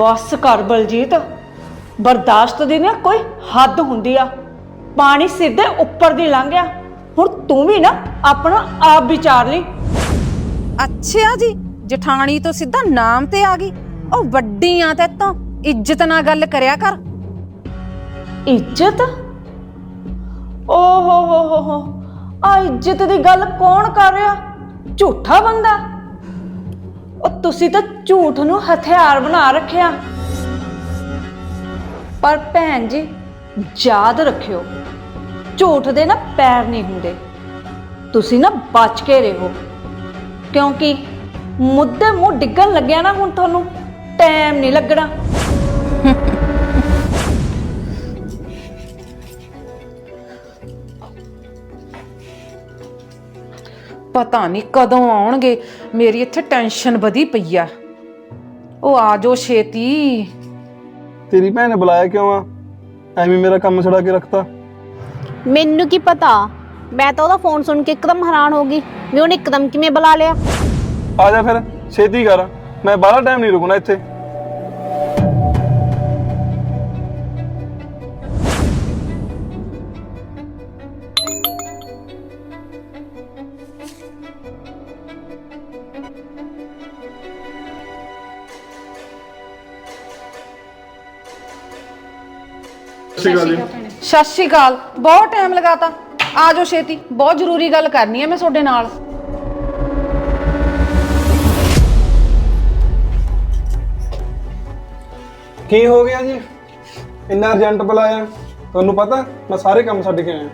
ਬਸ ਕਰ ਬਲਜੀਤ। ਬਰਦਾਸ਼ਤ ਦੀ ਨਾ ਕੋਈ ਹੱਦ ਹੁੰਦੀ ਆ। ਪਾਣੀ ਦੇ ਉੱਪਰ ਦੀ ਲੰਘ ਗਿਆ। ਹੁਣ ਤੂੰ ਵੀ ਨਾ ਆਪਣਾ ਆਪ ਵਿਚਾਰ ਲਈ। ਅੱਛਾ ਜੀ ਜਠਾਣੀ ਤੋਂ ਸਿੱਧਾ ਨਾਮ ਤੇ ਆ ਗਈ। ਉਹ ਵੱਡੀ ਆ ਤੇ ਤੋਂ ਇੱਜ਼ਤ ਨਾਲ ਗੱਲ ਕਰਿਆ ਕਰ। ਇੱਜ਼ਤ? ਓ ਹੋ ਹੋ ਹੋ ਹੋ। ਆ ਇੱਜ਼ਤ ਦੀ ਗੱਲ ਕੌਣ ਕਰ ਰਿਹਾ? ਝੂਠਾ ਬੰਦਾ। ਉਹ ਤੁਸੀਂ ਤਾਂ ਝੂਠ ਨੂੰ ਹਥਿਆਰ ਬਣਾ ਰੱਖਿਆ। ਪਰ ਭੈਣ ਜੀ, ਯਾਦ ਰੱਖਿਓ, ਝੂਠ ਦੇ ਨਾ ਪੈਰ ਨਹੀਂ ਹੁੰਦੇ। ਤੁਸੀਂ ਨਾ ਬਚ ਕੇ ਰਹੋ। ਕਿਉਂਕਿ ਮੁੱਦੇ ਮੂੰਹ ਡਿੱਗਣ ਲੱਗਿਆ ਨਾ ਹੁਣ ਤੁਹਾਨੂੰ, ਟਾਈਮ ਨਹੀਂ ਲੱਗਣਾ। ਪਤਾ ਨਹੀਂ ਕਦੋਂ ਆਉਣਗੇ, ਮੇਰੀ ਇੱਥੇ ਟੈਨਸ਼ਨ ਵਧੀ ਪਈ ਆ। ਉਹ ਆ ਜੋ ਛੇਤੀ। ਤੇਰੀ ਭੈਣ ਨੇ ਬੁਲਾਇਆ ਕਿਉਂ ਆ? ਐਵੇਂ ਮੇਰਾ ਕੰਮ ਛੜਾ ਕੇ ਰੱਖਤਾ। ਮੈਨੂੰ ਕੀ ਪਤਾ? ਮੈਂ ਤਾਂ ਉਹਦਾ ਫੋਨ ਸੁਣ ਕੇ ਇੱਕਦਮ ਹੈਰਾਨ ਹੋ ਗਈ ਵੀ ਉਹਨੇ ਇੱਕਦਮ ਕਿਵੇਂ ਬੁਲਾ ਲਿਆ? ਆ ਜਾ ਫਿਰ ਛੇਤੀ ਕਰ। ਮੈਂ ਬਾਹਲਾ ਟਾਈਮ ਨਹੀਂ ਰੁਕਣਾ ਇੱਥੇ। ਸਹੀ ਗੱਲ ਜੀ ਸਤਿ ਸ਼੍ਰੀ ਅਕਾਲ। ਬਹੁਤ ਟਾਈਮ ਲਗਾਤਾ। ਆ ਜੋ ਛੇਤੀ। ਬਹੁਤ ਜ਼ਰੂਰੀ ਗੱਲ ਕਰਨੀ ਹੈ ਮੈਂ ਤੁਹਾਡੇ ਨਾਲ। ਕੀ ਹੋ ਗਿਆ ਜੀ? ਇੰਨਾ ਅਰਜੈਂਟ ਬੁਲਾਇਆ। ਤੁਹਾਨੂੰ ਪਤਾ ਮੈਂ ਸਾਰੇ ਕੰਮ ਛੱਡ ਕੇ ਆਇਆ।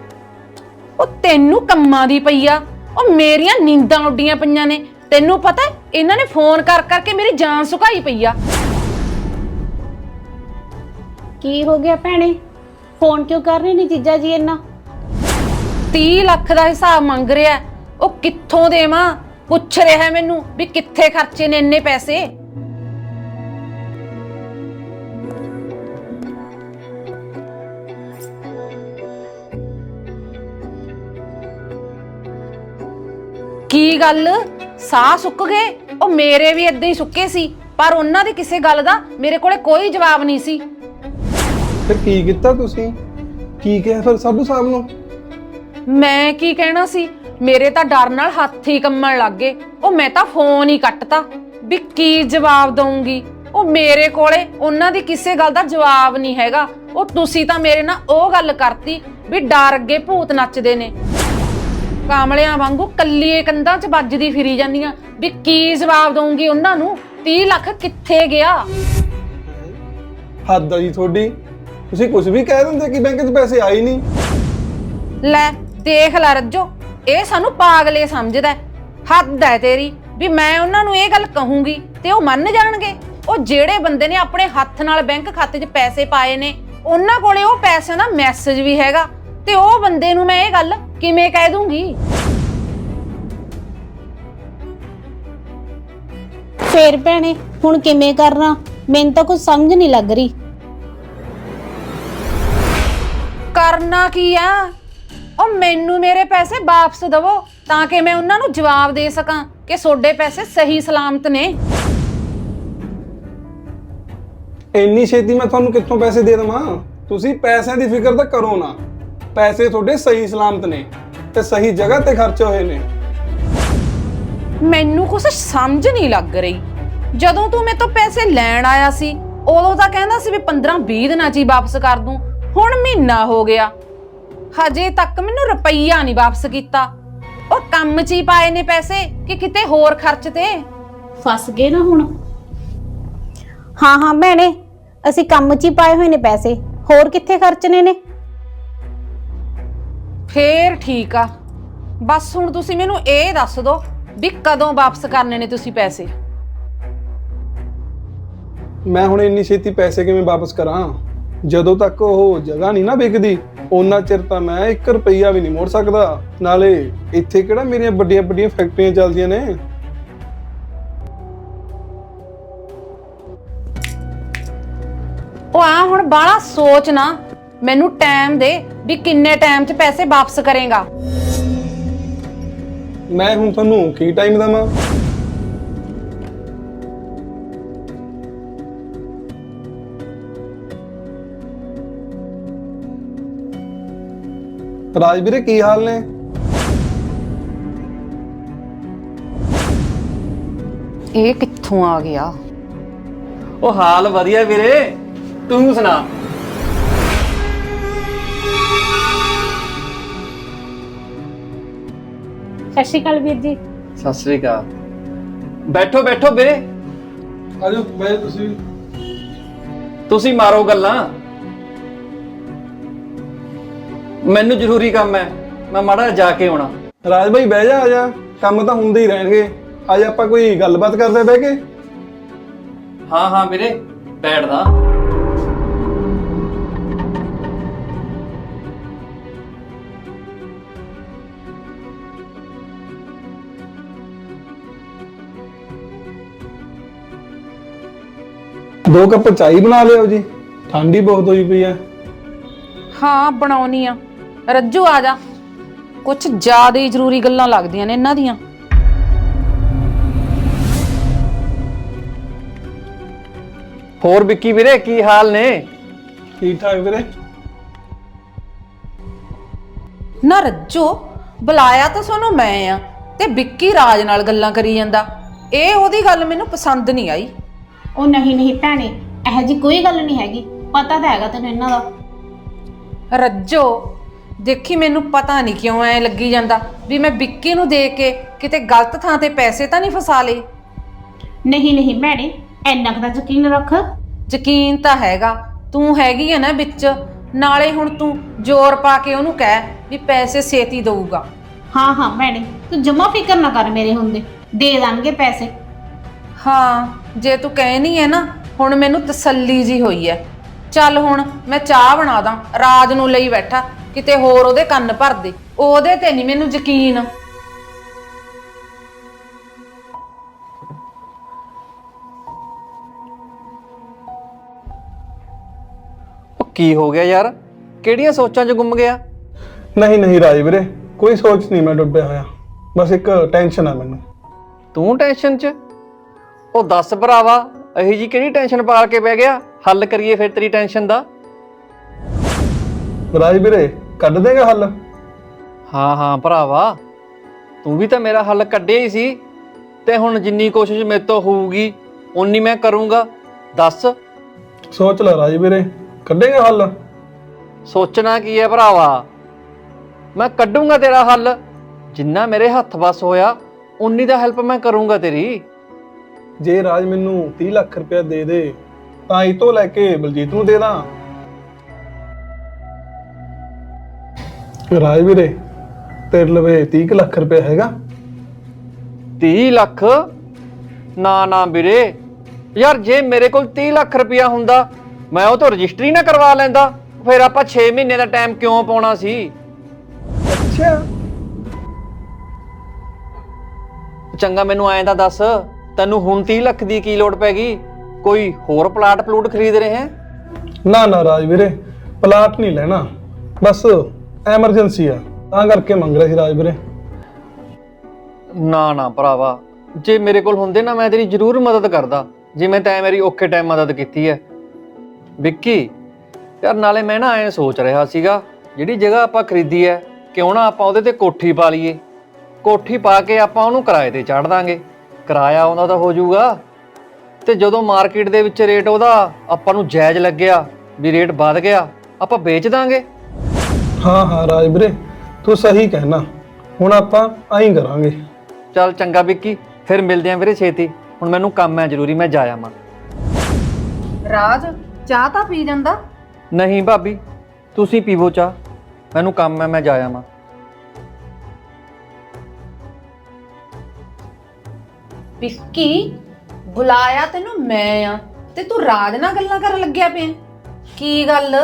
ਉਹ ਤੈਨੂੰ ਕੰਮਾਂ ਦੀ ਪਈ ਆ। ਉਹ ਮੇਰੀਆਂ ਨੀਂਦਾਂ ਉੱਡੀਆਂ ਪਈਆਂ ਨੇ। ਤੈਨੂੰ ਪਤਾ ਹੈ, ਇਹਨਾਂ ਨੇ ਫੋਨ ਕਰ ਕਰਕੇ ਮੇਰੀ ਜਾਨ ਸੁਕਾਈ ਪਈ ਆ। ਕੀ ਹੋ ਗਿਆ ਭੈਣੇ? ਫੋਨ ਕਿਉਂ ਕਰ ਰਹੇ ਨਹੀਂ ਜੀਜਾ ਜੀ ਇੰਨਾ? 30 ਲੱਖ ਦਾ ਹਿਸਾਬ ਮੰਗ ਰਿਹਾ ਹੈ। ਉਹ ਕਿੱਥੋਂ ਦੇਵਾਂ? ਪੁੱਛ ਰਿਹਾ ਮੈਨੂੰ ਵੀ ਕਿੱਥੇ ਖਰਚੇ ਨੇ ਇੰਨੇ ਪੈਸੇ? ਕੀ ਗੱਲ? ਸਾਹ ਸੁੱਕ ਗਏ? ਉਹ ਮੇਰੇ ਵੀ ਇਦਾਂ ਹੀ ਸੁੱਕੇ ਸੀ, ਪਰ ਉਹਨਾਂ ਦੀ ਕਿਸੇ ਗੱਲ ਦਾ ਮੇਰੇ ਕੋਲੇ ਕੋਈ ਜਵਾਬ ਨਹੀਂ ਸੀ। ਫਿਰ ਕੀ ਕੀਤਾ ਤੁਸੀਂ? ਕੀ ਕਿਹਾ ਫਿਰ ਸਾਬੂ ਸਾਹਿਬ ਨੂੰ? ਮੈਂ ਕੀ ਕਹਿਣਾ ਸੀ? ਮੇਰੇ ਤਾਂ ਡਰ ਨਾਲ ਹੱਥ ਹੀ ਕੰਮਣ ਲੱਗ ਗਏ। ਉਹ ਮੈਂ ਤਾਂ ਫੋਨ ਹੀ ਕੱਟਤਾ ਵੀ ਕੀ ਜਵਾਬ ਦਊਂਗੀ। ਉਹ ਮੇਰੇ ਕੋਲੇ ਉਹਨਾਂ ਦੀ ਕਿਸੇ ਗੱਲ ਦਾ ਜਵਾਬ ਨਹੀਂ ਹੈਗਾ। ਉਹ ਤੁਸੀਂ ਤਾਂ ਮੇਰੇ ਨਾਲ ਉਹ ਗੱਲ ਕਰਤੀ ਵੀ ਡਰ ਅੱਗੇ ਭੂਤ ਨੱਚਦੇ ਨੇ। ਕਾਮਲਿਆਂ ਵਾਂਗੂ ਕੱਲੀਏ ਕੰਧਾਂ 'ਚ ਵੱਜਦੀ ਫਿਰੀ ਜਾਂਦੀਆਂ ਵੀ ਕੀ ਜਵਾਬ ਦਊਂਗੀ ਉਹਨਾਂ ਨੂੰ? 30 ਲੱਖ ਕਿੱਥੇ ਗਿਆ? ਹੱਦ ਆ ਜੀ ਤੁਹਾਡੀ। ਤੁਸੀਂ ਕੁਝ ਵੀ ਕਹਿ ਦਿੰਦੇ ਕਿ ਬੈਂਕ 'ਚ ਪੈਸੇ ਆਏ ਨਹੀਂ। ਲੈ ਦੇਖ ਲੈ ਰੱਜੋ ਇਹ ਸਾਨੂੰ ਪਾਗਲੇ ਸਮਝਦਾ ਹੈ। ਹੱਦ ਹੈ ਤੇਰੀ ਵੀ ਮੈਂ ਉਹਨਾਂ ਨੂੰ ਇਹ ਗੱਲ ਕਹੂੰਗੀ ਤੇ ਉਹ ਮੰਨ ਜਾਣਗੇ। ਉਹ ਜਿਹੜੇ ਬੰਦੇ ਨੇ ਆਪਣੇ ਹੱਥ ਨਾਲ ਬੈਂਕ ਖਾਤੇ 'ਚ ਪੈਸੇ ਪਾਏ ਨੇ ਉਹਨਾਂ ਕੋਲੇ ਉਹ ਪੈਸਿਆਂ ਦਾ ਮੈਸੇਜ ਵੀ ਹੈਗਾ ਤੇ ਉਹ ਬੰਦੇ ਨੂੰ ਮੈਂ ਇਹ ਗੱਲ ਕਿਵੇਂ ਕਹਿ ਦੂੰਗੀ? ਫੇਰ ਭੈਣੇ ਹੁਣ ਕਿਵੇਂ ਕਰਨਾ? ਮੈਨੂੰ ਤਾਂ ਕੁਝ ਸਮਝ ਨਹੀਂ ਲੱਗ ਰਹੀ। ਕਰਨਾ ਕੀ ਆ? ਉਹ ਮੈਨੂੰ ਮੇਰੇ ਪੈਸੇ ਵਾਪਸ ਦਵੋ ਤਾਂ ਕਿ ਮੈਂ ਉਹਨਾਂ ਨੂੰ ਜਵਾਬ ਦੇ ਸਕਾਂ ਕਿ ਤੁਹਾਡੇ ਪੈਸੇ ਸਹੀ ਸਲਾਮਤ ਨੇ। ਇੰਨੀ ਛੇਤੀ ਮੈਂ ਤੁਹਾਨੂੰ ਕਿੱਥੋਂ ਪੈਸੇ ਦੇ ਦੇਵਾਂ? ਤੁਸੀਂ ਪੈਸਿਆਂ ਦੀ ਫਿਕਰ ਤਾਂ ਕਰੋ ਨਾ। ਪੈਸੇ ਤੁਹਾਡੇ ਸਹੀ ਸਲਾਮਤ ਨੇ ਤੇ ਸਹੀ ਜਗ੍ਹਾ ਤੇ ਖਰਚ ਹੋਏ ਨੇ। ਮੈਨੂੰ ਕੁਛ ਸਮਝ ਨਹੀਂ ਲੱਗ ਰਹੀ। ਜਦੋਂ ਤੂੰ ਮੇਰੇ ਤੋਂ ਪੈਸੇ ਲੈਣ ਆਇਆ ਸੀ ਉਦੋਂ ਤਾਂ ਕਹਿੰਦਾ ਸੀ ਵੀ 15-20 ਦਿਨਾਂ 'ਚ ਹੀ ਵਾਪਸ ਕਰ ਦੂੰ। ਹੁਣ ਮਹੀਨਾ ਹੋ ਗਿਆ। ਹਜੇ ਤੱਕ ਮੈਨੂੰ ਰੁਪਈਆ ਨਹੀਂ ਵਾਪਸ ਕੀਤਾ। ਉਹ ਕੰਮ 'ਚ ਹੀ ਪਾਏ ਨੇ ਪੈਸੇ ਕਿ ਕਿਤੇ ਹੋਰ ਖਰਚ ਤੇ? ਫਸ ਗਏ ਨਾ ਹੁਣ। ਹਾਂ ਹਾਂ ਭੈਣੇ ਅਸੀਂ ਕੰਮ 'ਚ ਹੀ ਪਾਏ ਹੋਏ ਨੇ ਪੈਸੇ। ਹੋਰ ਕਿੱਥੇ ਖਰਚਣੇ ਨੇ? ਫੇਰ ਠੀਕ ਆ। ਬਸ ਹੁਣ ਤੁਸੀਂ ਮੈਨੂੰ ਇਹ ਦੱਸ ਦਿਓ ਵੀ ਕਦੋਂ ਵਾਪਸ ਕਰਨੇ ਨੇ ਤੁਸੀਂ ਪੈਸੇ? ਮੈਂ ਹੁਣ ਇੰਨੀ ਛੇਤੀ ਪੈਸੇ ਕਿਵੇਂ ਵਾਪਸ ਕਰਾਂ? ਜਦੋਂ ਤੱਕ ਉਹ ਜਗ੍ਹਾ ਨਹੀਂ ਨਾ ਵਿਕਦੀ ਉਹਨਾਂ ਚਿਰ ਤਾਂ ਮੈਂ 1 ਰੁਪਈਆ ਵੀ ਨਹੀਂ ਮੋੜ ਸਕਦਾ। ਨਾਲੇ ਇੱਥੇ ਕਿਹੜਾ ਮੇਰੀਆਂ ਵੱਡੀਆਂ ਵੱਡੀਆਂ ਫੈਕਟਰੀਆਂ ਚੱਲਦੀਆਂ ਨੇ? ਉਹ ਆ ਹੁਣ ਬਾਹਲਾ ਸੋਚ ਨਾ। ਮੈਨੂੰ ਟਾਈਮ ਦੇ ਵੀ ਕਿੰਨੇ ਟਾਈਮ 'ਚ ਪੈਸੇ ਵਾਪਸ ਕਰੇਗਾ। ਮੈਂ ਹੁਣ ਤੁਹਾਨੂੰ ਕੀ ਟਾਈਮ ਦਵਾਂ? ਰਾਜ ਵੀਰੇ ਕੀ ਹਾਲ ਨੇ ਇਹ ਕਿੱਥੋਂ ਆ ਗਿਆ ਉਹ ਹਾਲ ਵਧੀਆ ਵੀਰੇ ਤੂੰ ਸੁਣਾ ਸਤਿ ਸ਼੍ਰੀ ਅਕਾਲ ਵੀਰ ਜੀ ਸਤਿ ਸ੍ਰੀ ਅਕਾਲ ਬੈਠੋ ਬੈਠੋ ਵੀਰੇ ਆਜੋ ਬੈ ਤੁਸੀਂ ਤੁਸੀਂ ਮਾਰੋ ਗੱਲਾਂ ਮੈਨੂੰ ਜ਼ਰੂਰੀ ਕੰਮ ਹੈ। ਮੈਂ ਮਾੜਾ ਜਾ ਕੇ ਆਉਣਾ। ਰਾਜ ਭਾਈ ਬਹਿ ਜਾ ਆ ਜਾ। ਕੰਮ ਤਾਂ ਹੁੰਦੇ ਹੀ ਰਹਿਣਗੇ। ਅੱਜ ਆਪਾਂ ਕੋਈ ਗੱਲਬਾਤ ਕਰਦੇ ਬਹਿ ਕੇ? ਹਾਂ ਹਾਂ ਵੀਰੇ ਬੈਠਦਾ। ਦੋ ਕੱਪ ਚਾਈ ਬਣਾ ਲਿਓ ਜੀ। ਠੰਡੀ ਬਹੁਤ ਹੋਈ ਪਈ ਹੈ। ਹਾਂ ਬਣਾਉਣੀ ਆ। ਰੱਜੂ ਆ ਜਾ। ਕੁਝ ਜ਼ਿਆਦਾ ਹੀ ਜ਼ਰੂਰੀ ਗੱਲਾਂ ਲੱਗਦੀਆਂ ਨੇ ਇਹਨਾਂ ਦੀਆਂ। ਹੋਰ ਵਿੱਕੀ ਵੀਰੇ ਕੀ ਹਾਲ ਨੇ? ਠੀਕ ਠਾਕ ਵੀਰੇ। ਨਾ ਰੱਜੋ ਬੁਲਾਇਆ ਤਾਂ ਸਾਨੂੰ ਮੈਂ ਆ ਤੇ ਵਿੱਕੀ ਰਾਜ ਨਾਲ ਗੱਲਾਂ ਕਰੀ ਜਾਂਦਾ। ਇਹ ਉਹਦੀ ਗੱਲ ਮੈਨੂੰ ਪਸੰਦ ਨਹੀਂ ਆਈ। ਉਹ ਨਹੀਂ ਨਹੀਂ ਭੈਣੇ ਇਹੋ ਜੀ ਕੋਈ ਗੱਲ ਨਹੀਂ ਹੈਗੀ। ਪਤਾ ਤਾਂ ਹੈਗਾ ਤੈਨੂੰ ਇਹਨਾਂ ਦਾ। ਰੱਜੋ ਦੇਖੀ ਮੈਨੂੰ ਪਤਾ ਨਹੀਂ ਕਿਉਂ ਐ ਲੱਗੀ ਜਾਂਦਾ। ਵੀ ਮੈਂ ਵਿੱਕੀ ਨੂੰ ਦੇਖ ਕੇ ਕਿਤੇ ਗਲਤ ਥਾਂ ਤੇ ਪੈਸੇ ਤਾਂ ਨਹੀਂ ਫਸਾ ਲਏ? ਨਹੀਂ ਨਹੀਂ ਭੈਣੇ ਇੰਨਾ ਕੁ ਤਾਂ ਯਕੀਨ ਰੱਖ। ਯਕੀਨ ਤਾਂ ਹੈਗਾ। ਤੂੰ ਹੈਗੀ ਆ ਨਾ ਵਿੱਚ। ਨਾਲੇ ਹੁਣ ਤੂੰ ਜ਼ੋਰ ਪਾ ਕੇ ਉਹਨੂੰ ਕਹਿ ਵੀ ਪੈਸੇ ਛੇਤੀ ਦਊਗਾ। ਹਾਂ ਹਾਂ ਭੈਣੇ ਤੂੰ ਜਮਾ ਫਿਕਰ ਨਾ ਕਰ ਮੇਰੇ ਹੁੰਦੇ। ਦੇ ਦਾਂਗੇ ਪੈਸੇ। ਹਾਂ ਜੇ ਤੂੰ ਕਹਿਨੀ ਹੈ ਨਾ ਹੁਣ ਮੈਨੂੰ ਤਸੱਲੀ ਜੀ ਹੋਈ ਹੈ ਚੱਲ ਹੁਣ ਮੈਂ ਚਾਹ ਬਣਾ ਦਾਂ ਰਾਜ ਨੂੰ ਲਈ ਬੈਠਾ। ਕਿਤੇ ਹੋਰ ਉਹਦੇ ਕੰਨ ਭਰ ਦੇ। ਉਹਦੇ ਤੇ ਨਹੀਂ ਮੈਨੂੰ ਯਕੀਨ। ਉਹ ਕੀ ਹੋ ਗਿਆ ਯਾਰ? ਕਿਹੜੀਆਂ ਸੋਚਾਂ 'ਚ ਗੁੰਮ ਗਿਆ? ਨਹੀਂ ਨਹੀਂ ਰਾਜ ਵੀਰੇ ਕੋਈ ਸੋਚ ਨਹੀਂ ਮੈਂ ਡੁੱਬਿਆ ਹੋਇਆ। ਬਸ ਇੱਕ ਟੈਨਸ਼ਨ ਆ ਮੈਨੂੰ। ਤੂੰ ਟੈਨਸ਼ਨ 'ਚ? ਉਹ ਦੱਸ ਭਰਾਵਾ ਅਹੀ ਜੀ ਕਿਹੜੀ ਟੈਨਸ਼ਨ ਪਾਲ ਕੇ ਬਹਿ ਗਿਆ? ਹੱਲ ਕਰੀਏ ਫਿਰ ਤੇਰੀ ਟੈਨਸ਼ਨ ਦਾ। ਰਾਜ ਵੀਰੇ ਕੱਢ ਦੇਗਾ ਹੱਲ? ਹਾਂ ਹਾਂ ਭਰਾਵਾ ਤੂੰ ਵੀ ਤਾਂ ਮੇਰਾ ਹੱਲ ਕੱਢਿਆ ਹੀ ਸੀ। ਤੇ ਹੁਣ ਜਿੰਨੀ ਕੋਸ਼ਿਸ਼ ਮੇਰੇ ਤੋਂ ਹੋਊਗੀ ਉਨੀ ਮੈਂ ਕਰੂੰਗਾ। ਦੱਸ। ਸੋਚ ਲੈ ਰਾਜ ਵੀਰੇ ਕੱਢੇਗਾ ਹੱਲ? ਸੋਚਣਾ ਕੀ ਹੈ ਭਰਾਵਾ? ਮੈਂ ਕੱਢੂੰਗਾ ਤੇਰਾ ਹੱਲ। ਜਿੰਨਾ ਮੇਰੇ ਹੱਥ ਵੱਸ ਹੋਇਆ ਉਨੀ ਦਾ ਹੈਲਪ ਮੈਂ ਕਰੂੰਗਾ ਤੇਰੀ। ਜੇ ਰਾਜ ਮੈਨੂੰ 30 ਲੱਖ ਰੁਪਏ ਦੇ ਦੇ ਤਾਂ ਇਹ ਤੋਂ ਲੈ ਕੇ ਬਲਜੀਤ ਨੂੰ ਦੇ ਦਾਂ। ਰਾਜ ਵੀਰੇ ਤੇਰੇ ਲਵੇ 30 ਕੁ ਲੱਖ ਰੁਪਏ ਹੈਗਾ। 30 ਲੱਖ? ਨਾ ਨਾ ਵੀਰੇ। ਯਾਰ ਜੇ ਮੇਰੇ ਕੋਲ 30 ਲੱਖ ਰੁਪਇਆ ਹੁੰਦਾ ਮੈਂ ਉਹ ਤੋਂ ਰਜਿਸਟਰੀ ਨਾ ਕਰਵਾ ਲੈਂਦਾ। ਫਿਰ ਆਪਾਂ 6 ਮਹੀਨੇ ਦਾ ਟਾਈਮ ਕਿਉਂ ਪਾਉਣਾ ਸੀ? ਅੱਛਾ। ਚੰਗਾ ਮੈਨੂੰ ਐਂ ਤਾਂ ਦੱਸ ਤੈਨੂੰ ਹੁਣ 30 ਲੱਖ ਦੀ ਕੀ ਲੋੜ ਪੈ ਗਈ? ਕੋਈ ਹੋਰ ਪਲਾਟ ਪਲੂਟ ਖਰੀਦ ਰਹੇ ਹੈ? ਨਾ ਨਾ ਰਾਜ ਵੀਰੇ ਪਲਾਟ ਨਹੀਂ ਲੈਣਾ। ਬਸ ਐਮਰਜੈਂਸੀ ਆ। ਤਾਂ ਕਰਕੇ ਮੰਗ ਰਿਹਾ ਸੀ ਰਾਜ ਵੀਰੇ। ਨਾ ਨਾ ਭਰਾਵਾ। ਜੇ ਮੇਰੇ ਕੋਲ ਹੁੰਦੇ ਨਾ ਮੈਂ ਤੇਰੀ ਜ਼ਰੂਰ ਮਦਦ ਕਰਦਾ। ਜਿਵੇਂ ਤੈਂ ਮੇਰੀ ਔਖੇ ਟਾਈਮ ਮਦਦ ਕੀਤੀ ਹੈ ਵਿੱਕੀ, ਯਾਰ ਨਾਲੇ ਮੈਂ ਨਾ ਐਂ ਸੋਚ ਰਿਹਾ ਸੀਗਾ, ਜਿਹੜੀ ਜਗ੍ਹਾ ਆਪਾਂ ਖਰੀਦੀ ਹੈ ਕਿਉਂ ਨਾ ਆਪਾਂ ਉਹਦੇ ਤੇ ਕੋਠੀ ਪਾ ਲਈਏ। ਕੋਠੀ ਪਾ ਕੇ ਆਪਾਂ ਉਹਨੂੰ ਕਿਰਾਏ ਤੇ ਚਾੜ ਦਾਂਗੇ। ਕਿਰਾਇਆ ਉਹਦਾ ਤਾਂ ਹੋ ਜਾਊਗਾ। ਤੇ ਜਦੋਂ ਮਾਰਕੀਟ ਦੇ ਵਿੱਚ ਰੇਟ ਉਹਦਾ ਆਪਾਂ ਨੂੰ ਜਾਇਜ਼ ਲੱਗਿਆ, ਵੀ ਰੇਟ ਵੱਧ ਗਿਆ, ਆਪਾਂ ਵੇਚ ਦਾਂਗੇ। ਹਾਂ ਹਾਂ ਰਾਜ ਵੀਰੇ ਤੂੰ ਸਹੀ ਕਹਿਣਾ। ਹੁਣ ਆਪਾਂ ਆਈ ਕਰਾਂਗੇ। ਚੱਲ ਚੰਗਾ ਵਿੱਕੀ ਫਿਰ ਮਿਲਦੇ ਆਂ ਵੀਰੇ ਛੇਤੀ। ਹੁਣ ਮੈਨੂੰ ਕੰਮ ਹੈ ਜ਼ਰੂਰੀ ਮੈਂ ਜਾ ਆਵਾਂ। ਰਾਜ ਚਾਹ ਤਾਂ ਪੀ ਜਾਂਦਾ? ਨਹੀਂ ਭਾਬੀ ਤੁਸੀਂ ਪੀਵੋ ਚਾਹ। ਮੈਨੂੰ ਕੰਮ ਹੈ ਮੈਂ ਜਾ ਆਵਾਂ। ਵਿੱਕੀ ਬੁਲਾਇਆ ਤੈਨੂੰ ਮੈਂ ਆ ਤੇ ਤੂੰ ਰਾਜ ਨਾਲ ਗੱਲਾਂ ਕਰਨ ਲੱਗਿਆ ਪਿਆ। ਕੀ ਗੱਲ?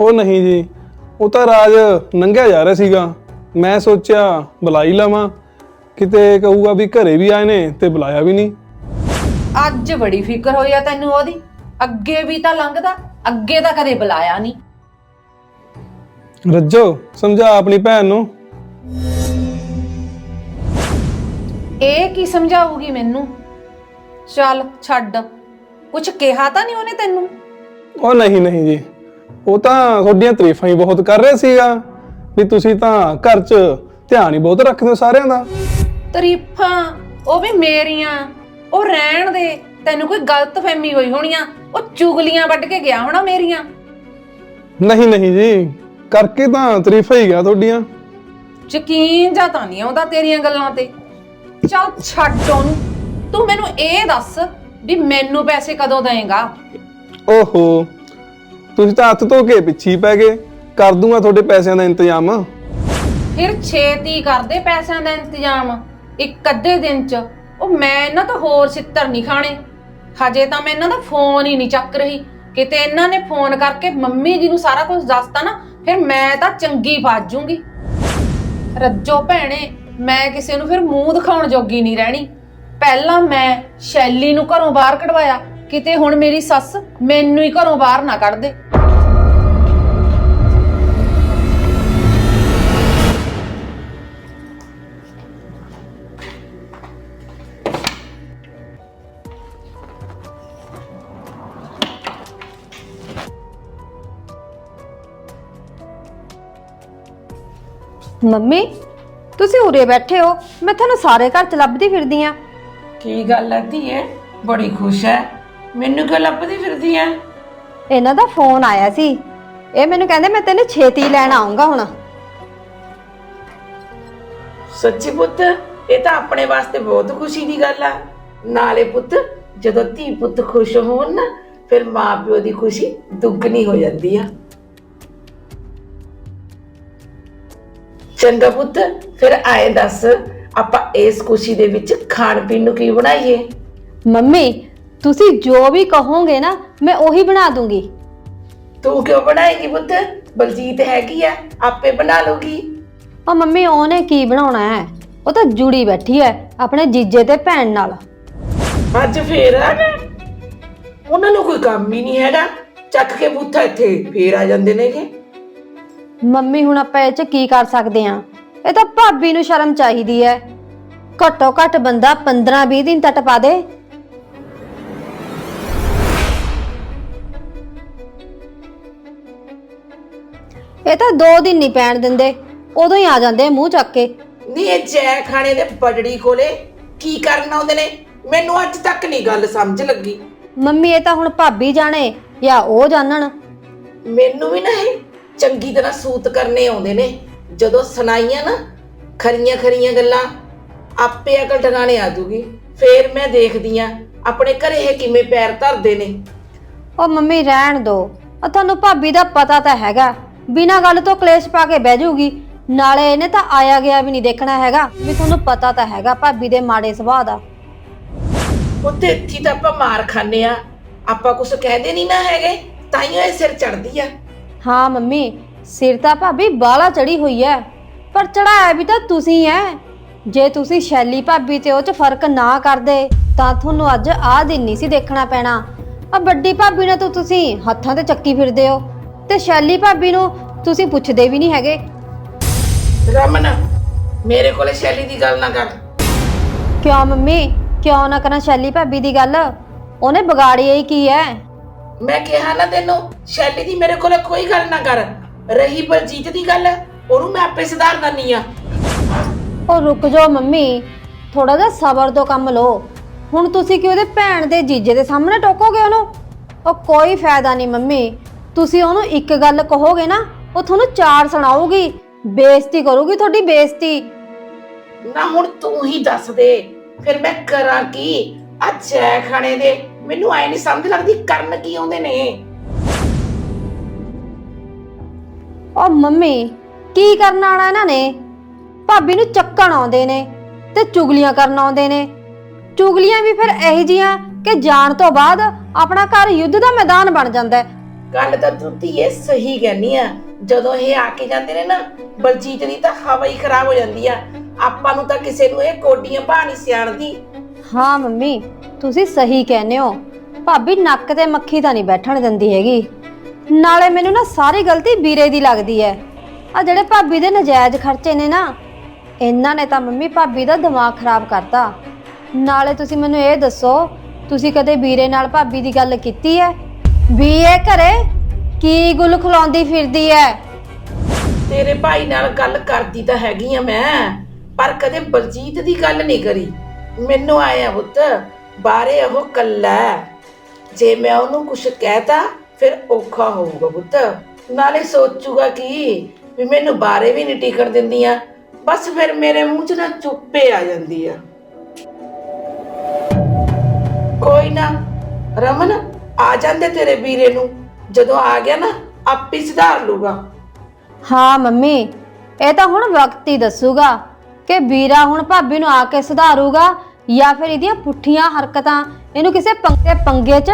ਉਹ ਨਹੀਂ ਜੀ ਉਹ ਤਾਂ ਰਾਜ ਨੰਗਿਆ ਜਾ ਰਿਹਾ ਸੀਗਾ। ਮੈਂ ਸੋਚਿਆ ਬੁਲਾ ਹੀ ਲਵਾਂ। ਕਿਤੇ ਕਹੂਗਾ ਵੀ ਘਰੇ ਵੀ ਆਏ ਨੇ ਤੇ ਬੁਲਾਇਆ ਵੀ ਨਹੀਂ। ਅੱਜ ਬੜੀ ਫਿਕਰ ਹੋਈ ਆ ਤੈਨੂੰ ਉਹਦੀ। ਅੱਗੇ ਵੀ ਤਾਂ ਲੰਘਦਾ ਅੱਗੇ ਤਾਂ ਕਦੇ ਬੁਲਾਇਆ ਨਹੀਂ। ਰੱਜੋ ਸਮਝਾ ਆਪਣੀ ਭੈਣ ਨੂੰ। ਇਹ ਕੀ ਸਮਝਾਊਗੀ ਮੈਨੂੰ? ਚੱਲ ਛੱਡ। ਕੁਝ ਕਿਹਾ ਤਾਂ ਨਹੀਂ ਉਹਨੇ ਤੈਨੂੰ? ਉਹ ਨਹੀਂ ਨਹੀਂ ਜੀ। ਉਹ ਤਾਂ ਤੁਹਾਡੀਆਂ ਤਾਰੀਫਾਂ ਹੀ ਬਹੁਤ ਕਰ ਰਿਹਾ ਸੀਗਾ ਵੀ ਤੁਸੀਂ ਤਾਂ ਘਰ 'ਚ ਧਿਆਨ ਹੀ ਬਹੁਤ ਰੱਖਦੇ ਹੋ ਸਾਰਿਆਂ ਦਾ। ਤਾਰੀਫਾਂ ਉਹ ਵੀ ਮੇਰੀਆਂ ਉਹ ਰਹਿਣ ਦੇ ਤੈਨੂੰ ਕੋਈ ਗਲਤ ਫਹਿਮੀ ਹੋਈ ਹੋਣੀ ਆ ਉਹ ਚੁਗਲੀਆਂ ਵੱਢ ਕੇ ਗਿਆ ਹੋਣਾ ਮੇਰੀਆਂ। ਨਹੀਂ ਨਹੀਂ ਜੀ ਕਰਕੇ ਤਾਂ ਤਾਰੀਫਾਂ ਹੀ ਗਿਆ ਤੁਹਾਡੀਆਂ। ਯਕੀਨ ਜਾਂ ਤਾਂ ਨਹੀਂ ਆਉਂਦਾ ਤੇਰੀਆਂ ਗੱਲਾਂ ਤੇ? ਚੱਲ ਛੱਡ ਉਹਨੂੰ ਤੂੰ ਮੈਨੂੰ ਇਹ ਦੱਸ ਵੀ ਮੈਨੂੰ ਪੈਸੇ ਕਦੋਂ ਦੇਂਗਾ ਓਹੋ ਤੁਸੀਂ ਤਾਂ ਹੱਥ ਧੋ ਕੇ ਪਿੱਛੇ ਹੀ ਪੈ ਗਏ। ਕਰ ਦੂੰਗਾ ਤੁਹਾਡੇ ਪੈਸਿਆਂ ਦਾ ਇੰਤਜ਼ਾਮ। ਫਿਰ ਛੇਤੀ ਕਰਦੇ ਪੈਸਿਆਂ ਦਾ ਇੰਤਜ਼ਾਮ, ਇੱਕ ਅੱਧੇ ਦਿਨ ਚ। ਉਹ ਮੈਂ ਇਹਨਾਂ ਤੋਂ ਹੋਰ ਛਿੱਤਰ ਨਹੀਂ ਖਾਣੇ। ਹਜੇ ਤਾਂ ਮੈਂ ਇਹਨਾਂ ਦਾ ਫੋਨ ਹੀ ਨਹੀਂ ਚੱਕ ਰਹੀ। ਕਿਤੇ ਇਹਨਾਂ ਨੇ ਫੋਨ ਕਰਕੇ ਮੰਮੀ ਜੀ ਨੂੰ ਸਾਰਾ ਕੁਝ ਦੱਸਤਾ ਨਾ, ਫਿਰ ਮੈਂ ਤਾਂ ਚੰਗੀ ਫਸ ਜੂੰਗੀ। ਰੱਜੋ ਭੈਣੇ, ਮੈਂ ਕਿਸੇ ਨੂੰ ਫਿਰ ਮੂੰਹ ਦਿਖਾਉਣ ਜੋਗੀ ਨਹੀਂ ਰਹਿਣੀ। ਪਹਿਲਾਂ ਮੈਂ ਸ਼ੈਲੀ ਨੂੰ ਘਰੋਂ ਬਾਹਰ ਕਢਵਾਇਆ। ਕਿਤੇ ਹੁਣ ਮੇਰੀ ਸੱਸ ਮੈਨੂੰ ਹੀ ਘਰੋਂ ਬਾਹਰ ਨਾ ਕੱਢ ਦੇ। ਮੰਮੀ ਤੁਸੀਂ ਉਰੇ ਬੈਠੇ ਹੋ ਮੈਂ ਤੁਹਾਨੂੰ ਸਾਰੇ ਘਰ ਚ ਲੱਭਦੀ ਫਿਰਦੀ ਆ। ਕੀ ਗੱਲ ਹੈ ਧੀਏ? ਬੜੀ ਖੁਸ਼ ਹੈ। ਮੈਨੂੰ ਕਿਉਂ ਲੱਭਦੀ ਫਿਰਦੀ ਹੈ? ਇਹਨਾਂ ਦਾ ਫੋਨ ਆਇਆ ਸੀ। ਇਹ ਮੈਨੂੰ ਕਹਿੰਦੇ ਮੈਂ ਤੈਨੂੰ ਛੇਤੀ ਲੈਣ ਆਉਂਗਾ ਹੁਣ। ਸੱਚੀ ਪੁੱਤ ਇਹ ਤਾਂ ਆਪਣੇ ਵਾਸਤੇ ਬਹੁਤ ਖੁਸ਼ੀ ਦੀ ਗੱਲ ਆ। ਨਾਲੇ ਪੁੱਤ ਜਦੋਂ ਧੀ ਪੁੱਤ ਖੁਸ਼ ਹੋਣ ਨਾ ਫਿਰ ਮਾਪਿਓ ਦੀ ਖੁਸ਼ੀ ਦੁੱਗਣੀ ਹੋ ਜਾਂਦੀ ਆ। ਚੰਗਾ ਪੁੱਤ ਫਿਰ ਆਏ ਦੱਸ ਆਪਾਂ ਇਸ ਖੁਸ਼ੀ ਦੇ ਵਿੱਚ ਖਾਣ ਪੀਣ ਨੂੰ ਕੀ ਬਣਾਈਏ? ਮੰਮੀ ਤੁਸੀਂ ਜੋ ਵੀ ਕਹੋਗੇ ਨਾ ਮੈਂ ਉਹੀ ਬਣਾ ਦੂੰਗੀ। ਤੂੰ ਕਿਉਂ ਬਣਾਏਗੀ ਪੁੱਤ? ਬਲਜੀਤ ਹੈਗੀ ਆ ਆਪੇ ਬਣਾ ਲੂਗੀ ਆ ਮੰਮੀ ਉਹਨੇ ਕੀ ਬਣਾਉਣਾ ਹੈ? ਉਹ ਤਾਂ ਜੁੜੀ ਬੈਠੀ ਹੈ ਆਪਣੇ ਜੀਜੇ ਤੇ ਭੈਣ ਨਾਲ। ਅੱਜ ਫੇਰ ਆ ਗਏ ਉਹਨਾਂ ਨੂੰ ਕੋਈ ਕੰਮ ਹੀ ਨਹੀਂ ਹੈਗਾ। ਚੱਕ ਕੇ ਬੂਥਾ ਇੱਥੇ ਫੇਰ ਆ ਜਾਂਦੇ ਨੇਗੇ। ਮੰਮੀ ਹੁਣ ਆਪਾਂ ਇਹ ਚ ਕੀ ਕਰ ਸਕਦੇ ਆ? ਇਹ ਤਾਂ ਭਾਬੀ ਨੂੰ ਸ਼ਰਮ ਚਾਹੀਦੀ ਹੈ ਘੱਟੋ ਘੱਟ ਬੰਦਾ 15-20 ਦਿਨ ਤੱਕ ਪਾ ਦੇ। ਇਹ ਤਾਂ 2 ਦਿਨ ਨਹੀਂ ਪੈਣ ਦਿੰਦੇ। ਉਦੋਂ ਹੀ ਆ ਜਾਂਦੇ ਮੂੰਹ ਚੱਕ ਕੇ। ਨਹੀਂ ਇਹ ਜੈ ਖਾਣੇ ਦੇ ਬੜੜੀ ਕੋਲੇ ਕੀ ਕਰਨ ਆਉਂਦੇ ਨੇ? ਮੈਨੂੰ ਅੱਜ ਤੱਕ ਨਹੀਂ ਗੱਲ ਸਮਝ ਲੱਗੀ। ਮੰਮੀ ਇਹ ਤਾਂ ਹੁਣ ਭਾਬੀ ਜਾਣੇ ਜਾਂ ਉਹ ਜਾਣਨ। ਮੈਨੂੰ ਵੀ ਨਾ ਇਹ ਚੰਗੀ ਤਰ੍ਹਾਂ ਸੂਤ ਕਰਨੇ ਆਉਂਦੇ ਨੇ। ਜਦੋਂ ਸੁਣਾਈਆਂ ਨਾ ਖਰੀਆਂ ਖਰੀਆਂ ਗੱਲਾਂ ਆਪੇ ਅਕਲ ਟਿਕਾਣੇ ਆ ਜੂਗੀ। ਫੇਰ ਮੈਂ ਦੇਖਦੀ ਆ ਆਪਣੇ ਘਰੇ ਇਹ ਕਿਵੇਂ ਪੈਰ ਧਰਦੇ ਨੇ। ਉਹ ਮੰਮੀ ਰਹਿਣ ਦੋ। ਉਹ ਤੁਹਾਨੂੰ ਭਾਬੀ ਦਾ ਪਤਾ ਤਾਂ ਹੈਗਾ। ਬਿਨਾਂ ਗੱਲ ਤੋਂ ਕਲੇਸ਼ ਪਾ ਕੇ ਬਹਿ ਜਾਊਗੀ ਨਾਲੇ ਇਹਨੇ ਤਾਂ ਆਇਆ ਗਿਆ ਵੀ ਨਹੀਂ ਦੇਖਣਾ ਹੈਗਾ। ਵੀ ਤੁਹਾਨੂੰ ਪਤਾ ਤਾਂ ਹੈਗਾ ਭਾਬੀ ਦੇ ਮਾੜੇ ਸੁਭਾਅ ਦਾ। ਉੱਤੇ ਇੱਥੇ ਤਾਂ ਆਪਾਂ ਮਾਰ ਖਾਂਦੇ ਆ। ਆਪਾਂ ਕੁਝ ਕਹਿੰਦੇ ਨਹੀਂ ਨਾ ਹੈਗੇ ਤਾਈਓ ਇਹ ਸਿਰ ਚੜਦੀ ਆ। ਹਾਂ ਮੰਮੀ ਸਿਰ ਤਾਂ ਭਾਬੀ ਬਾਲਾ ਚੜੀ ਹੋਈ ਐ ਪਰ ਚੜਾਇਆ ਵੀ ਤਾਂ ਤੁਸੀਂ ਐ। ਜੇ ਤੁਸੀਂ ਸ਼ੈਲੀ ਭਾਬੀ ਤੇ ਉਹ ਚ ਫ਼ਰਕ ਨਾ ਕਰਦੇ ਤਾਂ ਤੁਹਾਨੂੰ ਅੱਜ ਆਹ ਦਿਨ ਨਹੀਂ ਸੀ ਦੇਖਣਾ ਪੈਣਾ। ਆ ਵੱਡੀ ਭਾਬੀ ਨੇ ਤਾਂ ਤੁਸੀਂ ਹੱਥਾਂ ਤੇ ਚੱਕੀ ਫਿਰਦੇ ਹੋ ਤੇ ਸ਼ੈਲੀ ਭਾਬੀ ਨੂੰ ਤੁਸੀਂ ਪੁੱਛਦੇ ਵੀ ਨਹੀਂ ਹੈਗੇ। ਰਮਨ ਮੇਰੇ ਕੋਲੇ ਸ਼ੈਲੀ ਦੀ ਗੱਲ ਨਾ ਕਰ। ਕਿਉਂ ਮੰਮੀ? ਕਿਉਂ ਨਾ ਕਰਾਂ ਸ਼ੈਲੀ ਭਾਬੀ ਦੀ ਗੱਲ? ਉਹਨੇ ਵਿਗਾੜੀ ਹੀ ਕੀ ਐ? ਮੈਂ ਕਿਹਾ ਨਾ ਤੈਨੂੰ ਸ਼ੈਲੀ ਦੀ ਮੇਰੇ ਕੋਲੇ ਕੋਈ ਗੱਲ ਨਾ ਕਰ। ਰਹੀ ਬਲਜੀਤ ਦੀ ਗੱਲ ਉਹਨੂੰ ਮੈਂ ਆਪੇ ਸੁਧਾਰ ਦਨੀ ਆ ਉਹ ਰੁਕ ਜਾਓ ਮੰਮੀ ਥੋੜਾ ਜਿਹਾ ਸਬਰ ਤੋਂ ਕੰਮ ਲਓ। ਹੁਣ ਤੁਸੀਂ ਕਿ ਉਹਦੇ ਭੈਣ ਦੇ ਜੀਜੇ ਦੇ ਸਾਹਮਣੇ ਟੋਕੋਗੇ ਉਹਨੂੰ? ਉਹ ਕੋਈ ਫਾਇਦਾ ਨਹੀਂ ਮੰਮੀ ਤੁਸੀਂ ਉਹਨੂੰ ਇੱਕ ਗੱਲ ਕਹੋਗੇ ਨਾ ਉਹ ਤੁਹਾਨੂੰ ਚਾਰ ਸੁਣਾਊਗੀ। ਬੇਇੱਜ਼ਤੀ ਕਰੂਗੀ ਤੁਹਾਡੀ ਬੇਇੱਜ਼ਤੀ। ਨਾ ਹੁਣ ਤੂੰ ਹੀ ਦੱਸ ਦੇ ਫਿਰ ਮੈਂ ਕਰਾਂ ਕੀ? ਐ ਖਾਣੇ ਦੇ ਮੈਨੂੰ ਐ ਨਹੀਂ ਸਮਝ ਲੱਗਦੀ ਕਰਨ ਕੀ ਆਉਂਦੇ ਨੇ। ਉਹ ਮੰਮੀ ਕੀ ਕਰਨ ਆਣਾ ਇਹਨਾਂ ਨੇ? ਭਾਬੀ ਨੂੰ ਚੱਕਣ ਆਉਂਦੇ ਨੇ ਤੇ ਚੁਗਲੀਆਂ ਕਰਨ ਆਉਂਦੇ ਨੇ। ਚੁਗਲੀਆਂ ਵੀ ਫਿਰ ਇਹੋ ਜੀਆਂ ਕਿ ਜਾਣ ਤੋਂ ਬਾਅਦ ਆਪਣਾ ਘਰ ਯੁੱਧ ਦਾ ਮੈਦਾਨ ਬਣ ਜਾਂਦਾ ਹੈ। ਗੱਲ ਤਾਂ ਤੂੰ ਧੀਏ ਸਹੀ ਕਹਿਨੀ ਆ। ਜਦੋਂ ਇਹ ਆ ਕੇ ਜਾਂਦੇ ਨੇ ਨਾ ਬਲਜੀਤ ਦੀ ਤਾਂ ਹਵਾ ਹੀ ਖਰਾਬ ਹੋ ਜਾਂਦੀ ਆ। ਆਪਾਂ ਨੂੰ ਤਾਂ ਕਿਸੇ ਨੂੰ ਇਹ ਕੋਡੀਆਂ ਨਹੀਂ ਸਿਆਣਦੀ। ਹਾਂ ਮੰਮੀ ਤੁਸੀਂ ਸਹੀ ਕਹਿੰਦੇ ਹੋ। ਭਾਬੀ ਨੱਕ ਤੇ ਮੱਖੀ ਤਾਂ ਨਹੀਂ ਬੈਠਣ ਦਿੰਦੀ ਹੈਗੀ। ਨਾਲੇ ਮੈਨੂੰ ਨਾ ਸਾਰੀ ਗਲਤੀ ਵੀਰੇ ਦੀ ਲੱਗਦੀ ਹੈ। ਆ ਜਿਹੜੇ ਭਾਬੀ ਦੇ ਨਜਾਇਜ਼ ਖਰਚੇ ਨੇ ਨਾ, ਇਹਨਾਂ ਨੇ ਤਾਂ ਮੰਮੀ ਭਾਬੀ ਦਾ ਦਿਮਾਗ ਖਰਾਬ ਕਰਤਾ। ਨਾਲੇ ਤੁਸੀਂ ਮੈਨੂੰ ਇਹ ਦੱਸੋ, ਤੁਸੀਂ ਕਦੇ ਵੀਰੇ ਨਾਲ ਭਾਬੀ ਦੀ ਗੱਲ ਕੀਤੀ ਹੈ? ਵੀ ਇਹ ਘਰੇ ਕੀ ਗੁੱਲ ਖਲਾਉਂਦੀ ਫਿਰਦੀ ਹੈ? ਤੇਰੇ ਭਾਈ ਨਾਲ ਗੱਲ ਕਰਦੀ ਤਾਂ ਹੈਗੀ ਆ ਮੈਂ, ਪਰ ਕਦੇ ਬਲਜੀਤ ਦੀ ਗੱਲ ਨਹੀਂ ਕਰੀ। ਮੈਨੂੰ ਆਇਆ ਪੁੱਤ ਬਾਰੇ ਉਹ ਕੱਲਾ ਹੈ। ਜੇ ਮੈਂ ਉਹਨੂੰ ਕੁਝ ਕਹਿਤਾ, ਫਿਰ ਔਖਾ ਹੋਊਗਾ ਪੁੱਤ। ਨਾਲੇ ਸੋਚੂਗਾ ਕਿ, ਵੀ ਮੈਨੂੰ ਬਾਰੇ ਵੀ ਨਹੀਂ ਟਿਕਣ ਦਿੰਦੀਆਂ, ਬਸ ਫਿਰ ਮੇਰੇ ਮੂੰਹ 'ਚ ਨਾ ਚੁੱਪੇ ਆ ਜਾਂਦੀ ਆ ਕੋਈ ਨਾ, ਰਮਨ, ਆ ਜਾਂਦੇ ਤੇਰੇ ਵੀਰੇ ਨੂੰ। ਜਦੋਂ ਆ ਗਿਆ ਨਾ, ਆਪੇ ਸੁਧਾਰ ਲੂਗਾ ਹਾਂ, ਮੰਮੀ, ਇਹ ਤਾਂ ਹੁਣ ਵਕਤ ਹੀ ਦੱਸੂਗਾ ਕਿ ਵੀਰਾ ਹੁਣ ਭਾਬੀ ਨੂੰ ਆ ਕੇ ਸੁਧਾਰੂਗਾ ਜਾਂ ਫਿਰ ਇਹਦੀਆਂ ਪੁੱਠੀਆਂ ਹਰਕਤਾਂ ਇਹਨੂੰ ਕਿਸੇ ਪੰਗੇ ਪੰਗੇ 'ਚ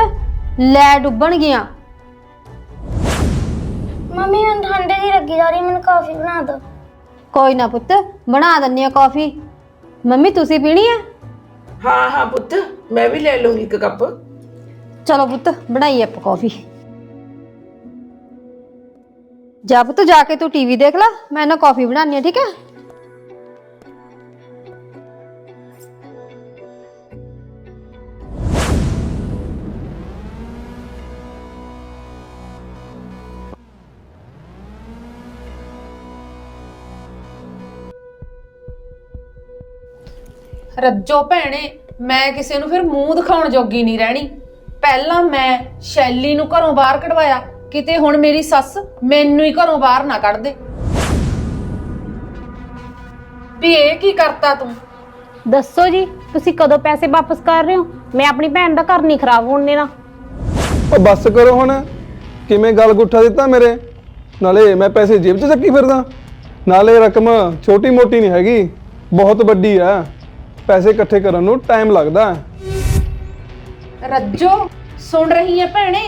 ਲੈ ਡੁੱਬਣਗੀਆਂ। ਮੰਮੀ ਮੈਨੂੰ ਠੰਡੇ ਦੀ ਲੱਗੀ ਜਾ ਰਹੀ ਮੈਨੂੰ ਕਾਫੀ ਬਣਾ ਦਿਓ। ਕੋਈ ਨਾ ਪੁੱਤ ਬਣਾ ਦਿੰਨੀ ਆ ਕਾਫੀ। ਮੰਮੀ ਤੁਸੀਂ ਪੀਣੀ ਹੈ ਹਾਂ ਹਾਂ ਪੁੱਤ ਮੈਂ ਵੀ ਲੈ ਲੂੰਗੀ ਇੱਕ ਕੱਪ। ਚਲੋ ਪੁੱਤ ਬਣਾਈਏ ਆਪਾਂ ਕਾਫੀ। ਜਾ ਪੁੱਤ ਜਾ ਕੇ ਤੂੰ ਟੀਵੀ ਦੇਖ ਲੈ ਮੈਂ ਨਾ ਕਾਫੀ ਬਣਾਉਣੀ ਆ ਠੀਕ ਹੈ ਰੱਜੋ ਭੈਣੇ ਮੈਂ ਕਿਸੇ ਨੂੰ ਫਿਰ ਮੂੰਹ ਦਿਖਾਉਣ ਜੋਗੀ ਨਹੀਂ ਰਹਿਣੀ। ਪਹਿਲਾਂ ਮੈਂ ਸ਼ੈਲੀ ਨੂੰ ਘਰੋਂ ਬਾਹਰ ਕਢਵਾਇਆ ਕਿਤੇ ਹੁਣ ਮੇਰੀ ਸੱਸ ਮੈਨੂੰ ਹੀ ਘਰੋਂ ਬਾਹਰ ਨਾ ਕੱਢ ਦੇ। ਵੀ ਇਹ ਕੀ ਕਰਤਾ ਤੂੰ? ਦੱਸੋ ਜੀ ਤੁਸੀਂ ਕਦੋਂ ਪੈਸੇ ਵਾਪਸ ਕਰ ਰਹੇ ਹੋ? ਮੈਂ ਆਪਣੀ ਭੈਣ ਦਾ ਘਰ ਨਹੀਂ ਖਰਾਬ ਹੋਣ ਦੇਣਾ। ਉਹ ਬੱਸ ਕਰੋ ਹੁਣ ਕਿਵੇਂ ਗੱਲ ਗੁੱਠਾ ਦਿੱਤਾ ਮੇਰੇ? ਨਾਲੇ ਮੈਂ ਪੈਸੇ ਜੇਬ 'ਚ ਚੱਕੀ ਫਿਰਦਾ। ਨਾਲੇ ਰਕਮ ਛੋਟੀ ਮੋਟੀ ਨਹੀਂ ਹੈਗੀ ਬਹੁਤ ਵੱਡੀ ਆ। ਪੈਸੇ ਇਕੱਠੇ ਕਰਨ ਨੂੰ ਟਾਈਮ ਲੱਗਦਾ ਹੈ। ਰੱਜੋ ਸੁਣ ਰਹੀ ਹੈ ਭੈਣੇ।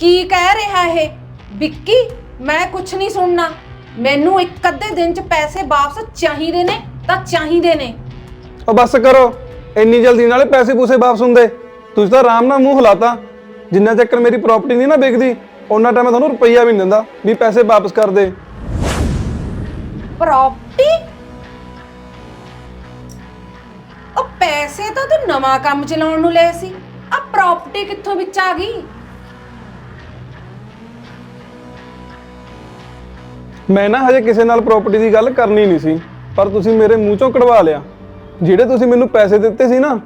ਕੀ ਕਹਿ ਰਿਹਾ ਇਹ? ਵਿੱਕੀ ਮੈਂ ਕੁਝ ਨਹੀਂ ਸੁਣਨਾ। ਮੈਨੂੰ ਇੱਕ ਅੱਧੇ ਦਿਨ ਚ ਪੈਸੇ ਵਾਪਸ ਚਾਹੀਦੇ ਨੇ ਤਾਂ ਚਾਹੀਦੇ ਨੇ। ਉਹ ਬੱਸ ਕਰੋ ਇੰਨੀ ਜਲਦੀ ਨਾਲੇ ਪੈਸੇ ਪੂਸੇ ਵਾਪਸ ਹੁੰਦੇ। ਤੁਸੀਂ ਤਾਂ ਆਰਾਮ ਨਾਲ ਮੂੰਹ ਹਲਾਤਾ। ਜਿੰਨਾ ਚੱਕਰ ਮੇਰੀ ਪ੍ਰਾਪਰਟੀ ਨਹੀਂ ਨਾ ਵਿਕਦੀ ਉਹਨਾਂ ਟਾਈਮ ਮੈਂ ਤੁਹਾਨੂੰ ਰੁਪਈਆ ਵੀ ਨਹੀਂ ਦਿੰਦਾ ਵੀ ਪੈਸੇ ਵਾਪਸ ਕਰ ਦੇ। ਪ੍ਰਾਪਰਟੀ ਪੈਸੇ ਤਾਂ ਤੂੰ ਨਵਾਂ ਕੰਮ ਚਲਾਉਣ ਨੂੰ ਲਏ ਸੀ। ਆ ਪ੍ਰਾਪਰਟੀ ਕਿੱਥੋਂ ਵਿੱਚ ਆ ਗਈ? ਮੈਂ ਨਾ ਹਜੇ ਕਿਸੇ ਨਾਲ ਪ੍ਰਾਪਰਟੀ ਦੀ ਗੱਲ ਕਰਨੀ ਨਹੀਂ ਸੀ ਪਰ ਤੁਸੀਂ ਮੇਰੇ ਮੂੰਹ ਚੋਂ ਕਢਵਾ ਲਿਆ। ਜਿਹੜੇ ਤੁਸੀਂ ਮੈਨੂੰ ਪੈਸੇ ਦਿੱਤੇ ਸੀ ਨਾ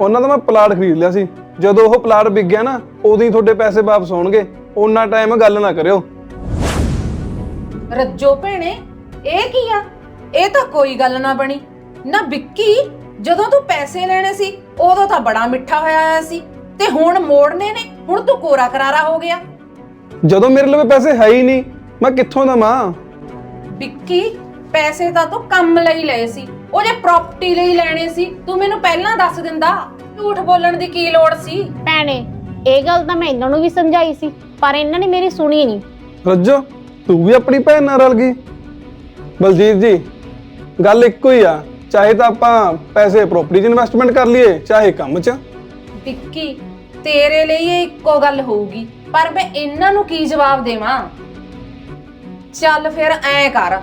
ਉਹਨਾਂ ਦਾ ਮੈਂ ਪਲਾਟ ਖਰੀਦ ਲਿਆ ਸੀ। ਜਦੋਂ ਉਹ ਪਲਾਟ ਵਿਕ ਗਿਆ ਨਾ ਉਦੋਂ ਹੀ ਤੁਹਾਡੇ ਪੈਸੇ ਵਾਪਸ ਹੋਣਗੇ ਉਹਨਾਂ ਟਾਈਮ ਗੱਲ ਨਾ ਕਰਿਓ। ਰੱਜੋ ਭੈਣੇ ਇਹ ਕੀ ਆ? ਇਹ ਤਾਂ ਕੋਈ ਗੱਲ ਨਾ ਬਣੀ। ਨਾ ਵਿੱਕੀ ਜਦੋਂ ਤੂੰ ਪੈਸੇ ਲੈਣੇ ਸੀ ਉਦੋਂ ਤਾਂ ਬੜਾ ਮਿੱਠਾ ਹੋਇਆ ਹੋਇਆ ਸੀ। ਤੇ ਹੁਣ ਮੋੜਨੇ ਨੇ ਹੁਣ ਤੂੰ ਕੋਰਾ ਕਰਾਰਾ ਹੋ ਗਿਆ। ਜਦੋਂ ਮੇਰੇ ਲਵੇ ਪੈਸੇ ਹੈ ਹੀ ਨਹੀਂ ਮੈਂ ਕਿੱਥੋਂ ਦਵਾਂ? ਵਿੱਕੀ ਪੈਸੇ ਤਾਂ ਤੂੰ ਕੰਮ ਲਈ ਲਏ ਸੀ। ਉਹ ਜੇ ਪ੍ਰਾਪਰਟੀ ਲਈ ਲੈਣੇ ਸੀ ਤੂੰ ਮੈਨੂੰ ਪਹਿਲਾਂ ਦੱਸ ਦਿੰਦਾ ਝੂਠ ਬੋਲਣ ਦੀ ਕੀ ਲੋੜ ਸੀ? ਭੈਣੇ ਇਹ ਗੱਲ ਤਾਂ ਮੈਂ ਇਹਨਾਂ ਨੂੰ ਵੀ ਸਮਝਾਈ ਸੀ ਪਰ ਇਹਨਾਂ ਨੇ ਮੇਰੀ ਸੁਣੀ ਨਹੀਂ। ਰੱਜੋ ਤੂੰ ਵੀ ਆਪਣੀ ਭੈਣ ਨਾਲ ਰਲ ਗਈ। ਬਲਜੀਤ ਜੀ ਗੱਲ ਇੱਕੋ ਹੀ ਆ। ਚਾਹੇ ਤਾਂ ਆਪਾਂ ਪੈਸੇ ਪ੍ਰਾਪਰਟੀ 'ਚ ਇਨਵੈਸਟਮੈਂਟ ਕਰ ਲਈਏ ਚਾਹੇ ਕੰਮ 'ਚ। ਵਿੱਕੀ ਤੇਰੇ ਲਈ ਇਹ ਇੱਕੋ ਗੱਲ ਹੋਊਗੀ ਪਰ ਮੈਂ ਇਹਨਾਂ ਨੂੰ ਕੀ ਜਵਾਬ ਦੇਵਾਂ? ਚੱਲ ਫਿਰ ਐ ਕਰ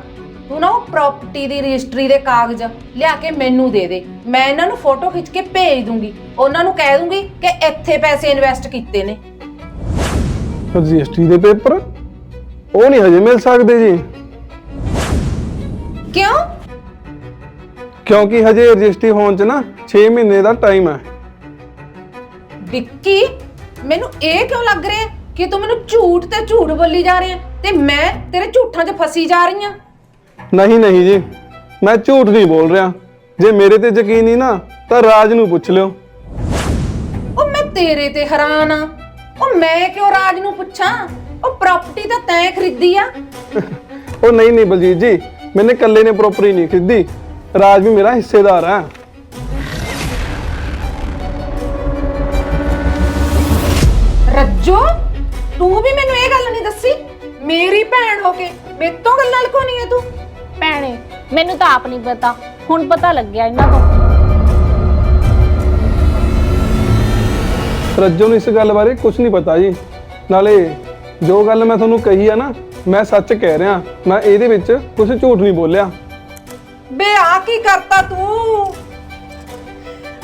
ਤੂੰ ਨਾ ਉਹ ਪ੍ਰਾਪਰਟੀ ਦੀ ਰਜਿਸਟਰੀ ਦੇ ਕਾਗਜ਼ ਲਿਆ ਕੇ ਮੈਨੂੰ ਦੇ ਦੇ। ਮੈਂ ਇਹਨਾਂ ਨੂੰ ਫੋਟੋ ਖਿੱਚ ਕੇ ਭੇਜ ਦੂੰਗੀ। ਉਹਨਾਂ ਨੂੰ ਕਹਿ ਦੂੰਗੀ ਕਿ ਇੱਥੇ ਪੈਸੇ ਇਨਵੈਸਟ ਕੀਤੇ ਨੇ। ਰਜਿਸਟਰੀ ਦੇ ਪੇਪਰ ਉਹ ਨਹੀਂ ਹਜੇ ਮਿਲ ਸਕਦੇ ਜੀ। ਕਿਉਂ? ਕਿਉਂਕਿ ਹਜੇ ਰਜਿਸਟਰੀ ਹੋਣ 'ਚ ਨਾ 6 ਮਹੀਨੇ ਦਾ ਟਾਈਮ ਹੈ। ਵਿੱਕੀ ਮੈਨੂੰ ਇਹ ਕਿਉਂ ਲੱਗ ਰਿਹਾ ਕਿ ਤੂੰ ਮੈਨੂੰ ਝੂਠ ਤੇ ਝੂਠ ਬੋਲੀ ਜਾ ਰਿਹਾ ਤੇ ਮੈਂ ਤੇਰੇ ਝੂਠਾਂ 'ਚ ਫਸੀ ਜਾ ਰਹੀ ਹਾਂ? ਨਹੀਂ ਨਹੀਂ ਜੀ ਮੈਂ ਝੂਠ ਨਹੀਂ ਬੋਲ ਰਿਹਾ। ਜੇ ਮੇਰੇ ਤੇ ਯਕੀਨ ਨਹੀਂ ਨਾ ਤਾਂ ਰਾਜ ਨੂੰ ਪੁੱਛ ਲਿਓ। ਉਹ ਮੈਂ ਤੇਰੇ ਤੇ ਹੈਰਾਨ ਆ ਉਹ ਮੈਂ ਕਿਉਂ ਰਾਜ ਨੂੰ ਪੁੱਛਾਂ? ਉਹ ਪ੍ਰਾਪਰਟੀ ਤਾਂ ਤੈਂ ਖਰੀਦੀ ਆ। ਉਹ ਨਹੀਂ ਨਹੀਂ ਬਲਜੀਤ ਜੀ ਮੈਨੇ ਇਕੱਲੇ ਨੇ ਪ੍ਰੋਪਰਟੀ ਨਹੀਂ ਖਰੀਦੀ। ਰਾਜ ਵੀ ਮੇਰਾ ਹਿੱਸੇਦਾਰ ਹੈ ਰੱਜੋ ਤੂੰ ਵੀ ਮੈਨੂੰ ਇਹ ਗੱਲ ਨਹੀਂ ਦੱਸੀ? ਮੇਰੀ ਭੈਣ ਹੋ ਕੇ ਮੇਤੋਂ ਗੱਲਾਂ ਲੁਕਾਉਣੀ ਹੈ ਤੂੰ? ਭੈਣੇ ਮੈਨੂੰ ਤਾਂ ਆਪ ਨਹੀਂ ਪਤਾ। ਹੁਣ ਪਤਾ ਲੱਗਿਆ ਇਹਨਾਂ ਤੋਂ। ਰੱਜੋ ਨੂੰ ਇਸ ਗੱਲ ਬਾਰੇ ਕੁਝ ਨਹੀਂ ਪਤਾ ਜੀ। ਨਾਲੇ ਜੋ ਗੱਲ ਮੈਂ ਤੁਹਾਨੂੰ ਕਹੀ ਆ ਨਾ ਮੈਂ ਸੱਚ ਕਹਿ ਰਿਹਾ। ਮੈਂ ਇਹਦੇ ਵਿੱਚ ਕੁਝ ਝੂਠ ਨਹੀਂ ਬੋਲਿਆ। ਬੇ ਆ ਕੀ ਕਰਤਾ ਤੂੰ?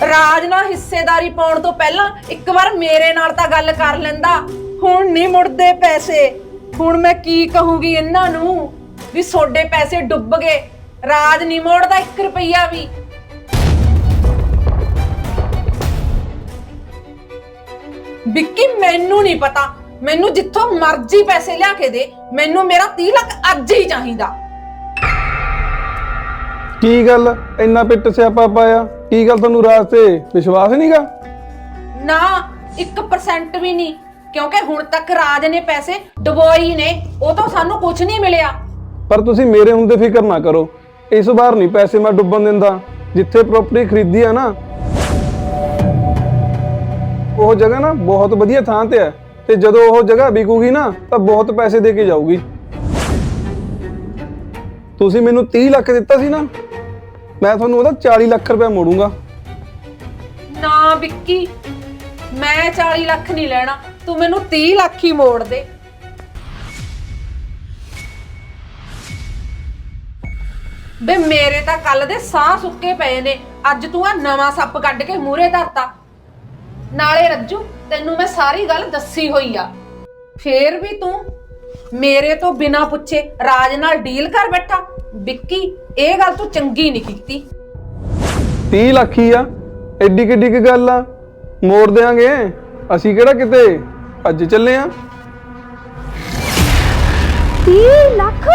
ਰਾਜ ਨਾਲ ਹਿੱਸੇਦਾਰੀ ਪਾਉਣ ਤੋਂ ਪਹਿਲਾਂ ਇੱਕ ਵਾਰ ਮੇਰੇ ਨਾਲ ਤਾਂ ਗੱਲ ਕਰ ਲੈਂਦਾ। ਹੁਣ ਨਹੀਂ ਮੁੜਦੇ ਪੈਸੇ। ਹੁਣ ਮੈਂ ਕੀ ਕਹੂੰਗੀ ਇਹਨਾਂ ਨੂੰ? ਵੀ ਸੋਡੇ ਪੈਸੇ ਡੁੱਬ ਗਏ। ਰਾਜ ਨਹੀਂ ਮੋੜਦਾ 1 ਰੁਪਈਆ ਵੀ। ਵਿੱਕੀ, ਮੈਨੂੰ ਨਹੀਂ ਪਤਾ। ਮੈਨੂੰ ਜਿੱਥੋਂ ਮਰਜ਼ੀ ਪੈਸੇ ਲਿਆ ਕੇ ਦੇ। ਮੈਨੂੰ ਮੇਰਾ 30 ਲੱਖ ਅੱਜ ਹੀ ਚਾਹੀਦਾ। ਕੀ ਗੱਲ? ਇੰਨਾ ਪਿੱਟ ਸਿਆਪਾ ਪਾਇਆ? ਕੀ ਗੱਲ ਤੁਹਾਨੂੰ ਰਾਜ ਤੇ ਵਿਸ਼ਵਾਸ ਨਹੀਂਗਾ ਨਾ 1% ਵੀ ਨਹੀਂ। ਕਿਉਂਕਿ ਹੁਣ ਤੱਕ ਰਾਜ ਨੇ ਪੈਸੇ ਡਬੋਈ ਨੇ ਉਹ ਤੋਂ ਸਾਨੂੰ ਕੁਝ ਨਹੀਂ ਮਿਲਿਆ। ਪਰ ਤੁਸੀਂ ਮੇਰੇ ਹੁੰਦੇ ਫਿਕਰ ਨਾ ਕਰੋ। ਇਸ ਵਾਰ ਨਹੀਂ ਪੈਸੇ ਮੈਂ ਡੁੱਬਣ ਦਿੰਦਾ। ਜਿੱਥੇ ਪ੍ਰਾਪਰਟੀ ਖਰੀਦੀ ਆ ਨਾ ਉਹ ਜਗ੍ਹਾ ਨਾ ਬਹੁਤ ਵਧੀਆ ਥਾਂ ਤੇ ਹੈ ਤੇ ਜਦੋਂ ਉਹ ਜਗ੍ਹਾ ਵਿਕੂਗੀ ਨਾ ਤਾਂ ਬਹੁਤ ਪੈਸੇ ਦੇ ਕੇ ਜਾਊਗੀ। ਤੁਸੀਂ ਮੈਨੂੰ 30 ਲੱਖ ਦਿੱਤਾ ਸੀ ਨਾ ਮੈਂ ਤੁਹਾਨੂੰ ਉਹਦਾ 40 ਲੱਖ ਰੁਪਏ ਮੋੜੂੰਗਾ। ਨਾ ਵਿੱਕੀ, ਮੈਂ 40 ਲੱਖ ਨਹੀਂ ਲੈਣਾ, ਤੂੰ ਮੈਨੂੰ 30 ਲੱਖ ਹੀ ਮੋੜ ਦੇ। ਬੇ, ਮੇਰੇ ਤਾਂ ਕੱਲ ਦੇ ਸਾਹ ਸੁੱਕੇ ਪਏ ਨੇ, ਅੱਜ ਤੂੰ ਆ ਨਵਾਂ ਸੱਪ ਕੱਢ ਕੇ ਮੂਹਰੇ ਧਰਤਾ। ਨਾਲੇ ਰੱਜੂ, ਤੈਨੂੰ ਮੈਂ ਸਾਰੀ ਗੱਲ ਦੱਸੀ ਹੋਈ ਆ। ਫੇਰ ਵੀ ਤੂੰ ਮੇਰੇ ਤੋਂ ਬਿਨਾ ਪੁੱਛੇ ਰਾਜ ਨਾਲ ਡੀਲ ਕਰ ਬੈਠਾ। ਵਿੱਕੀ ਇਹ ਗੱਲ ਤੂੰ ਚੰਗੀ ਨਹੀਂ ਕੀਤੀ। 30 ਲੱਖ ਹੀ ਆ। ਐਡੀ ਕਿੱਡੀ ਕੀ ਗੱਲ ਆ। ਮੋੜ ਦੇਾਂਗੇ ਅਸੀਂ ਕਿਹੜਾ ਕਿਤੇ ਅੱਜ ਚੱਲੇ ਆ? 30 ਲੱਖ?